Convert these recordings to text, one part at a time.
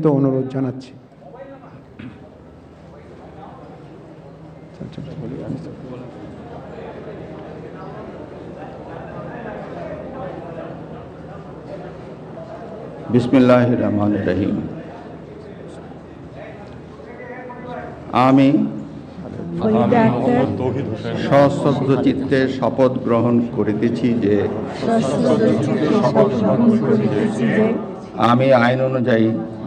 বিনীত অনুরোধ জানাচ্ছি। বিসমিল্লাহ রহমান রহিম। আমি সশ্রদ্ধ চিত্তে শপথ গ্রহণ করিতেছি যে আমি আইন অনুযায়ী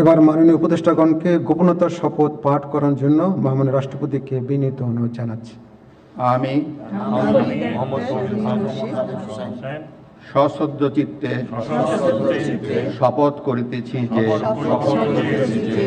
এবার মাননীয় উপদেষ্টাগণকে গোপনতার শপথ পাঠ করার জন্য মহামান্য রাষ্ট্রপতিকে বিনীত অনুরোধ জানাচ্ছি। আমি সশ্রদ্ধ চিত্তে শপথ করিতেছি যে শপথ করিতেছি যে